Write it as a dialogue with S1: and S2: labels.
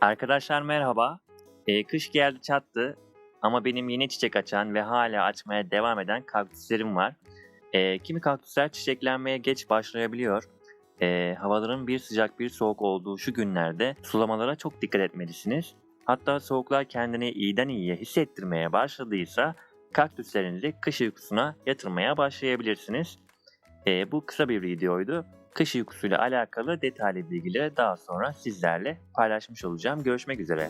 S1: Arkadaşlar merhaba. Ee, kış geldi çattı ama benim yeni çiçek açan ve hala açmaya devam eden kaktüslerim var. Ee, kimi kaktüsler çiçeklenmeye geç başlayabiliyor. Ee, havaların bir sıcak bir soğuk olduğu şu günlerde sulamalara çok dikkat etmelisiniz. Hatta soğuklar kendini iyiden iyiye hissettirmeye başladıysa kaktüslerinizi kış uykusuna yatırmaya başlayabilirsiniz. Ee, bu kısa bir videoydu. Kış uykusuyla alakalı detaylı bilgileri daha sonra sizlerle paylaşmış olacağım. Görüşmek üzere.